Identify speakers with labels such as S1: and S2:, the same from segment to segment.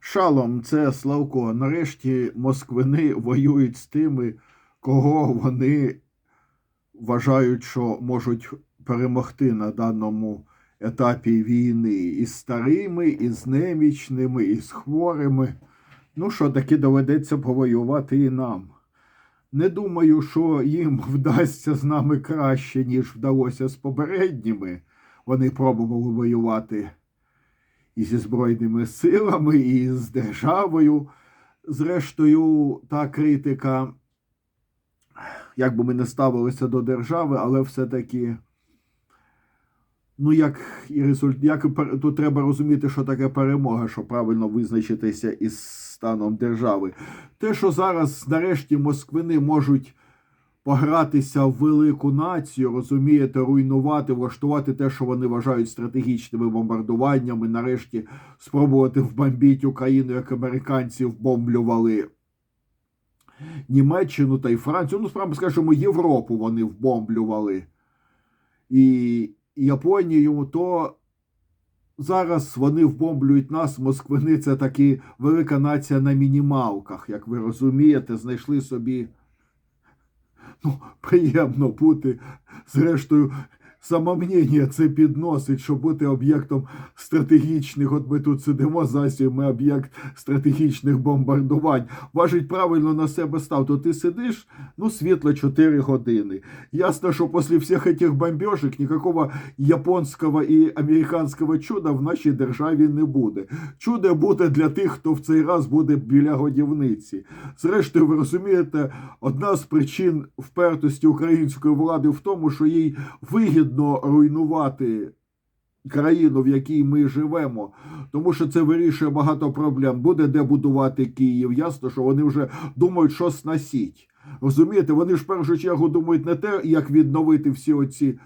S1: Шалом, це Славко. Нарешті москвини воюють з тими, кого вони вважають, що можуть перемогти на даному етапі війни із старими, і з немічними, і з хворими. Ну що, таки доведеться повоювати і нам. Не думаю, що їм вдасться з нами краще, ніж вдалося з попередніми. Вони пробували воювати і зі Збройними силами, і з державою. Зрештою, та критика, як би ми не ставилися до держави, але все-таки, ну, як і результ... як тут треба розуміти, що таке перемога, щоб правильно визначитися із станом держави. Те, що зараз нарешті москвини можуть погратися в велику націю, розумієте, руйнувати, влаштувати те, що вони вважають стратегічними бомбардуваннями, нарешті спробувати вбомбити Україну, як американці вбомблювали Німеччину та й Францію. Ну, справді скажімо, Європу вони вбомблювали і Японію, то зараз вони вбомблюють нас, москвини, це таки велика нація на мінімалках, як ви розумієте, знайшли собі ну, приємно бути. Зрештою, самомнення це підносить, щоб бути об'єктом стратегічних. От ми тут сидимо засіб, ми об'єкт стратегічних бомбардувань. Важить правильно на себе став. То ти сидиш, ну, світло 4 години. Ясно, що після всіх цих бомбежек ніякого японського і американського чуда в нашій державі не буде. Чудо буде для тих, хто в цей раз буде біля годівниці. Зрештою, ви розумієте, одна з причин впертості української влади в тому, що їй вигідно руйнувати країну, в якій ми живемо, тому що це вирішує багато проблем. Буде де будувати Київ. Ясно, що вони вже думають, що сносіть. Розумієте, вони ж в першу чергу думають не те, як відновити всі оці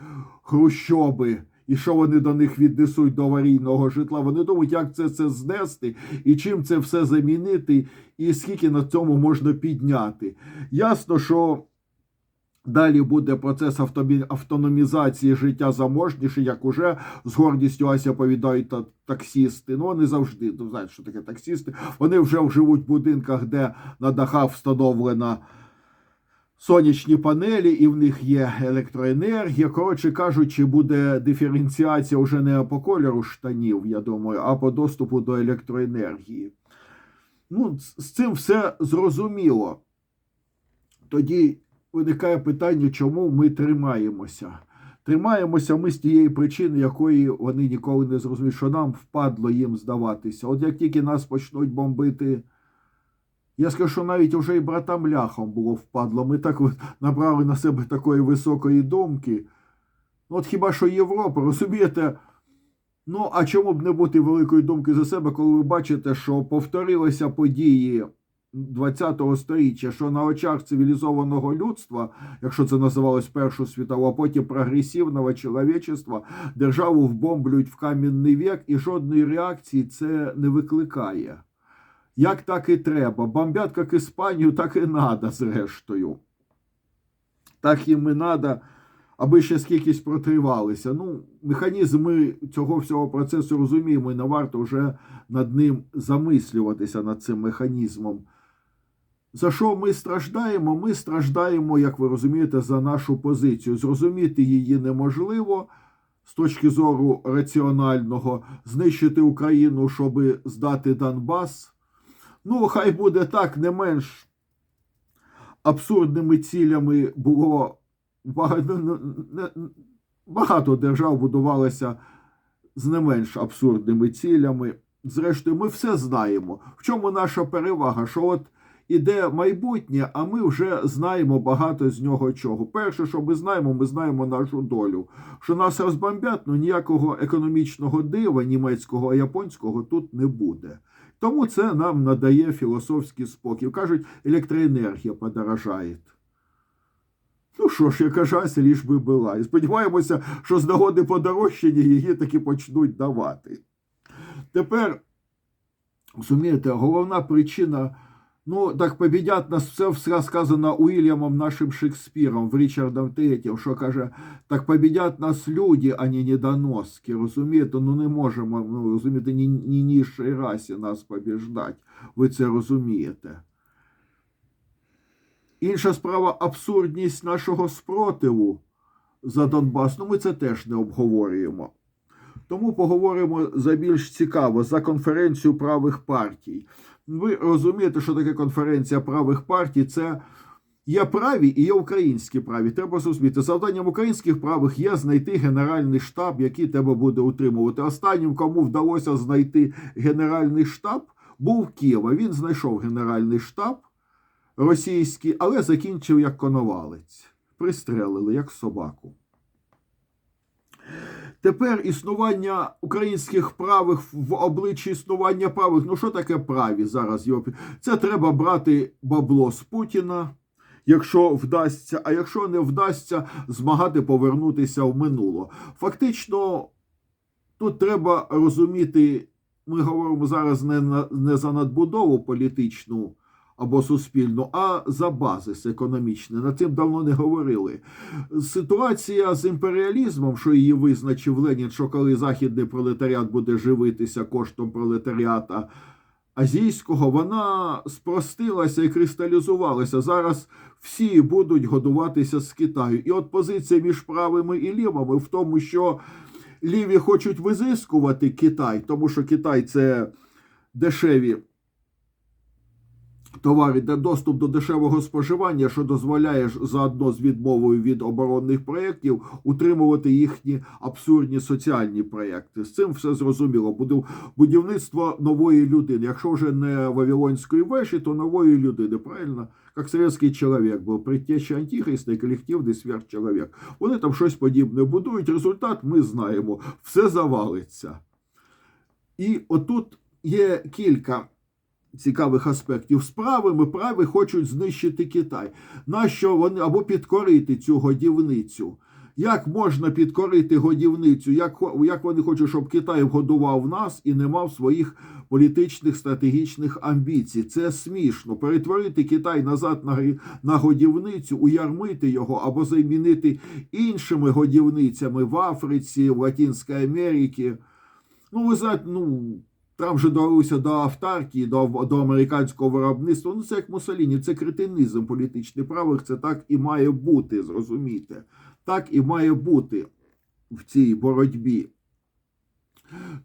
S1: хрущоби. І що вони до них віднесуть до аварійного житла? Вони думають, як це це знести, і чим це все замінити, і скільки на цьому можна підняти. Ясно, що далі буде процес автономізації життя заможніший, як уже з гордістю Ася повідають та- таксісти. Ну, вони завжди ну, знають, що таке таксісти. Вони вже живуть в будинках, де на дахах встановлена сонячні панелі, і в них є електроенергія. Коротше кажучи, буде диференціація вже не по кольору штанів, я думаю, а по доступу до електроенергії. Ну, з цим все зрозуміло. Тоді виникає питання, чому ми тримаємося. Тримаємося ми з тієї причини, якої вони ніколи не зрозуміють, що нам впадло їм здаватися. От як тільки нас почнуть бомбити. Я скажу, що навіть уже і братам ляхам було впадло. Ми так набрали на себе такої високої думки. Ну, От хіба що Європа, розумієте? Ну, а чому б не бути великої думки за себе, коли ви бачите, що повторилися події 20-го століття, що на очах цивілізованого людства, якщо це називалось Першу світову, а потім прогресивного чоловічества, державу вбомблюють в кам'яний вік, і жодної реакції це не викликає. Як так і треба. Бомбять як Іспанію, так і надо, зрештою. Так їм і надо, аби ще скількись протривалися. Ну, механізм ми цього всього процесу розуміємо, і не варто вже над ним замислюватися, над цим механізмом. За що ми страждаємо? Ми страждаємо, як ви розумієте, за нашу позицію. Зрозуміти її неможливо з точки зору раціонального, знищити Україну, щоб здати Донбас. Ну, хай буде так, не менш абсурдними цілями було багато, держав будувалося з не менш абсурдними цілями. Зрештою, ми все знаємо. В чому наша перевага? Що от іде майбутнє, а ми вже знаємо багато з нього чого. Перше, що ми знаємо, ми знаємо нашу долю. Що нас розбомбять, ну ніякого економічного дива німецького, а японського тут не буде. Тому це нам надає філософський спокій. Кажуть, електроенергія подорожає. Ну що ж, яка жася, ліж би була. І сподіваємося, що з нагоди подорожчання її таки почнуть давати. Тепер, розумієте, головна причина Ну, так побідять нас все все сказано Уільямом нашим Шекспіром, в Річардом Третім, що каже, так побідять нас люди, а не недоноски. Розумієте, ну не можемо, ну, розумієте, ні, ні нижчій расі нас побіждать. Ви це розумієте. Інша справа абсурдність нашого спротиву за Донбас. Ну, ми це теж не обговорюємо. Тому поговоримо за більш цікаво за конференцію правих партій. Ви розумієте, що таке конференція правих партій? Це є праві і є українські праві. Треба зрозуміти. Завданням українських правих є знайти генеральний штаб, який тебе буде утримувати. Останнім, кому вдалося знайти генеральний штаб, був Києва. Він знайшов генеральний штаб російський, але закінчив як коновалець. Пристрелили як собаку. Тепер існування українських правих в обличчі існування правих. Ну що таке праві зараз? Це треба брати бабло з Путіна, якщо вдасться, а якщо не вдасться, змагати повернутися в минуло. Фактично, тут треба розуміти, ми говоримо зараз не, не за надбудову політичну або суспільну, а за базис економічний. Над цим давно не говорили. Ситуація з імперіалізмом, що її визначив Ленін, що коли західний пролетаріат буде живитися коштом пролетаріата азійського, вона спростилася і кристалізувалася. Зараз всі будуть годуватися з Китаю. І от позиція між правими і лівими в тому, що ліві хочуть визискувати Китай, тому що Китай це дешеві товари, де доступ до дешевого споживання, що дозволяє заодно з відмовою від оборонних проєктів утримувати їхні абсурдні соціальні проєкти. З цим все зрозуміло. Буде будівництво нової людини. Якщо вже не Вавилонської вежі, то нової людини. Правильно? Як совєтський чоловік був предтеча антихриста і колективний сверхчоловік. Вони там щось подібне будують. Результат ми знаємо. Все завалиться. І отут є кілька цікавих аспектів справи, ми праві хочуть знищити Китай. Нащо вони або підкорити цю годівницю? Як можна підкорити годівницю? Як, як вони хочуть, щоб Китай годував нас і не мав своїх політичних стратегічних амбіцій? Це смішно. Перетворити Китай назад на, на годівницю, уярмити його або замінити іншими годівницями в Африці, в Латинській Америці. Ну, ви знаєте, ну. Там же довелося до автарки, до до американського виробництва. Ну це як Мусоліні, це кретинизм політичний правих. Це так і має бути, зрозумійте. Так і має бути в цій боротьбі.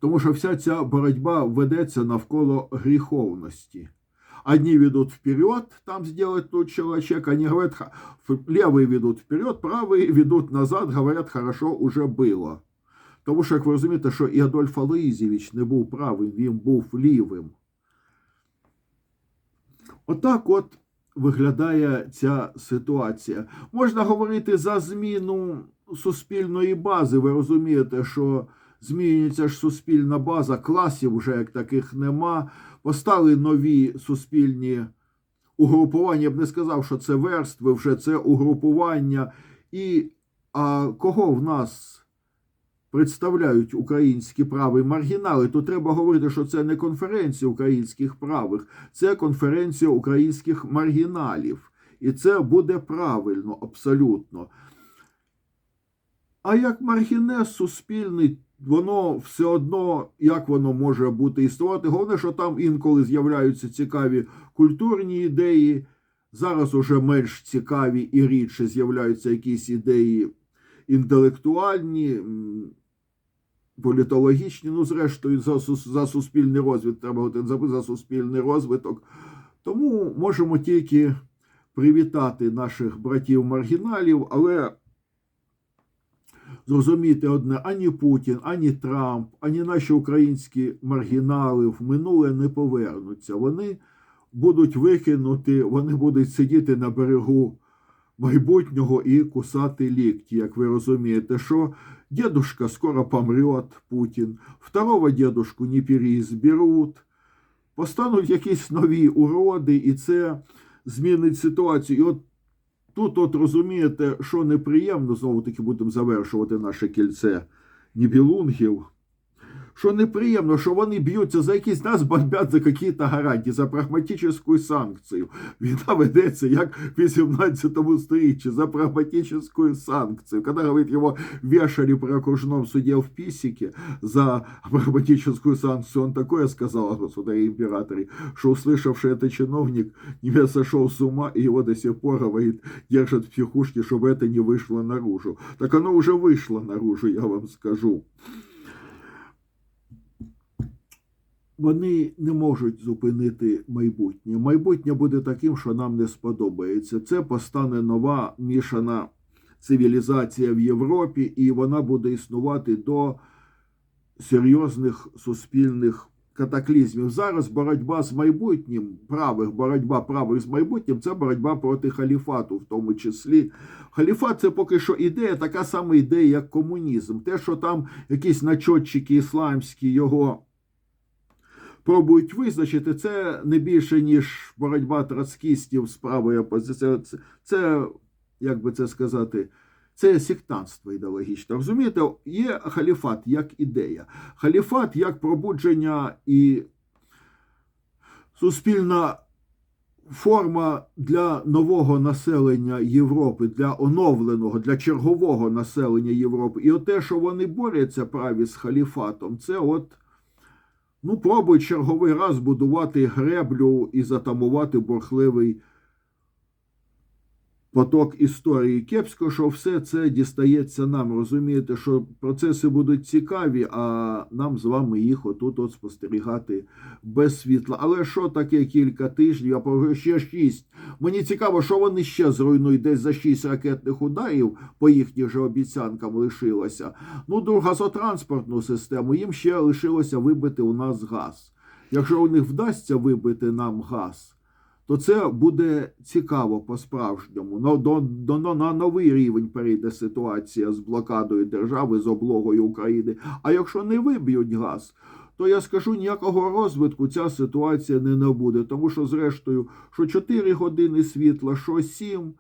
S1: Тому що вся ця боротьба ведеться навколо гріховності. Одни ведут вперед, там сделать лучше человек, они говорят, левые ведут вперед, правые ведут назад, говорят, хорошо уже было. Тому що, як ви розумієте, що і Адольф Алоїзєвич не був правим, він був лівим. Отак от виглядає ця ситуація. Можна говорити за зміну суспільної бази. Ви розумієте, що змінюється ж суспільна база, класів вже як таких нема. Постали нові суспільні угрупування. Я б не сказав, що це верстви, вже це угрупування. І а кого в нас? Представляють українські прави маргінали, то треба говорити, що це не конференція українських правих, це конференція українських маргіналів. І це буде правильно, абсолютно. А як маргінез суспільний, воно все одно, як воно може бути існувати. Головне, що там інколи з'являються цікаві культурні ідеї. Зараз уже менш цікаві і рідше з'являються якісь ідеї інтелектуальні, політологічні, ну, зрештою, за за суспільний розвиток треба говорити за суспільний розвиток. Тому можемо тільки привітати наших братів-маргіналів, але зрозуміти одне: ані Путін, ані Трамп, ані наші українські маргінали в минуле не повернуться. Вони будуть викинути, вони будуть сидіти на берегу майбутнього і кусати лікті, як ви розумієте, що дедушка скоро помрет, Путін, второго дедушку не переізберуть, постануть якісь нові уроди, і це змінить ситуацію. І от тут, от розумієте, що неприємно, знову таки будемо завершувати наше кільце нібілунгів, що неприємно, що вони б'ються за якісь нас бомбять за якісь гарантії, за прагматичну санкцію. Війна ведеться як в 18 сторіччі за прагматичну санкцію. Коли, говорить, його вешали при окружном суде в Писике за прагматическую санкцию, он такое сказал, государь императоре, что услышавший это чиновник не сошел с ума, и его до сих пор, говорит, держат в психушке, чтобы это не вышло наружу. Так оно уже вышло наружу, я вам скажу. Вони не можуть зупинити майбутнє. Майбутнє буде таким, що нам не сподобається. Це постане нова мішана цивілізація в Європі, і вона буде існувати до серйозних суспільних катаклізмів. Зараз боротьба з майбутнім, правих, боротьба правих з майбутнім це боротьба проти халіфату, в тому числі. Халіфат це поки що ідея, така сама ідея, як комунізм. Те, що там якісь начотчики ісламські його пробують визначити, це не більше, ніж боротьба троцкістів з правою опозицією. Це, це, як би це сказати, це сектантство ідеологічне. Розумієте, є халіфат як ідея. Халіфат як пробудження і суспільна форма для нового населення Європи, для оновленого, для чергового населення Європи. І от те, що вони борються праві з халіфатом, це от. Ну, пробуй черговий раз будувати греблю і затамувати бурхливий поток історії. Кепсько, що все це дістається нам. Розумієте, що процеси будуть цікаві, а нам з вами їх отут от спостерігати без світла. Але що таке кілька тижнів? Я поговорю ще шість. Мені цікаво, що вони ще зруйнують десь за шість ракетних ударів, по їхнім же обіцянкам лишилося. Ну, до газотранспортну систему їм ще лишилося вибити у нас газ. Якщо у них вдасться вибити нам газ, то це буде цікаво по-справжньому. До, до, до, на новий рівень перейде ситуація з блокадою держави, з облогою України. А якщо не виб'ють газ, то я скажу, ніякого розвитку ця ситуація не набуде. Тому що, зрештою, що 4 години світла, що 7,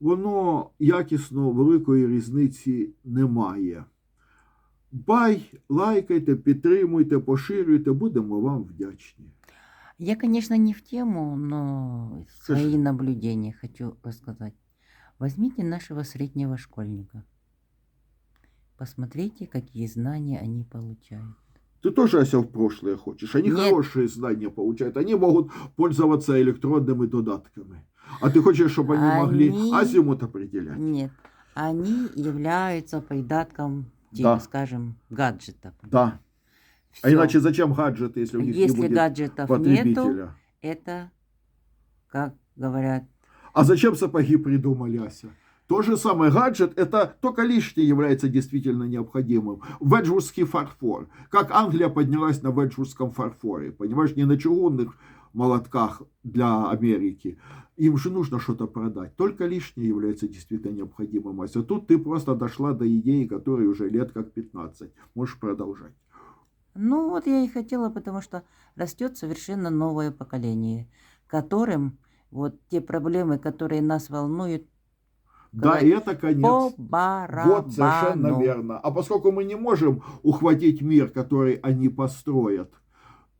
S1: воно якісно великої різниці немає. Бай, лайкайте, підтримуйте, поширюйте, будемо вам вдячні.
S2: Я, конечно, не в тему, но свои
S1: Слушай.
S2: наблюдения хочу рассказать. Возьмите нашего среднего школьника. Посмотрите, какие знания они получают.
S1: Ты тоже, Ася, в прошлое хочешь. Они
S2: Нет.
S1: хорошие знания получают. Они могут пользоваться электронными додатками. А ты хочешь, чтобы они, могли
S2: Они-
S1: азимут определять?
S2: Нет, они являются придатком, типа,
S1: Да.
S2: скажем, гаджетов.
S1: Да. А
S2: Всё.
S1: иначе зачем гаджеты, если у них
S2: Если
S1: не будет
S2: гаджетов нету,
S1: потребителя?
S2: это, как говорят,
S1: А зачем сапоги придумали, Ася? То же самое, гаджет, это только лишнее является действительно необходимым. Веджвудский фарфор. Как Англия поднялась на веджвудском фарфоре, понимаешь, не на чугунных молотках для Америки. Им же нужно что-то продать. Только лишнее является действительно необходимым, Ася. Тут ты просто дошла до идеи, которой уже лет как 15. Можешь продолжать.
S2: Ну вот я и хотела, потому что растет совершенно новое поколение, которым вот те проблемы, которые нас волнуют,
S1: Да, и это конец.
S2: по барабану.
S1: Вот совершенно верно. А поскольку мы не можем ухватить мир, который они построят,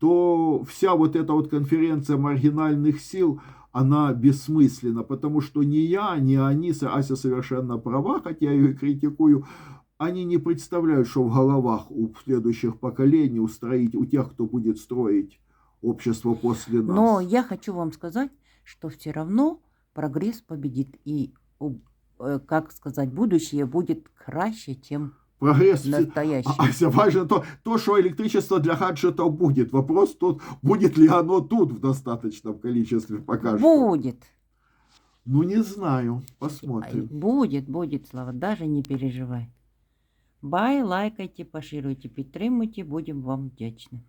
S1: то вся вот эта вот конференция маргинальных сил, она бессмысленна, потому что ни я, ни они, Ася совершенно права, хотя я ее и критикую, они не представляют, что в головах у следующих поколений, у, строить, у тех, кто будет строить общество после нас.
S2: Но я хочу вам сказать, что все равно прогресс победит. И, э, как сказать, будущее будет краще, чем
S1: Прогресс
S2: настоящее.
S1: А, Ася, важно то, то, что электричество для гаджетов будет. Вопрос тут, будет ли оно тут в достаточном количестве пока что.
S2: Будет.
S1: Ну, не знаю. Посмотрим.
S2: Будет, будет, Слава, даже не переживай. Бай, лайкайте, поширюйте, підтримуйте, будем вам вдячні.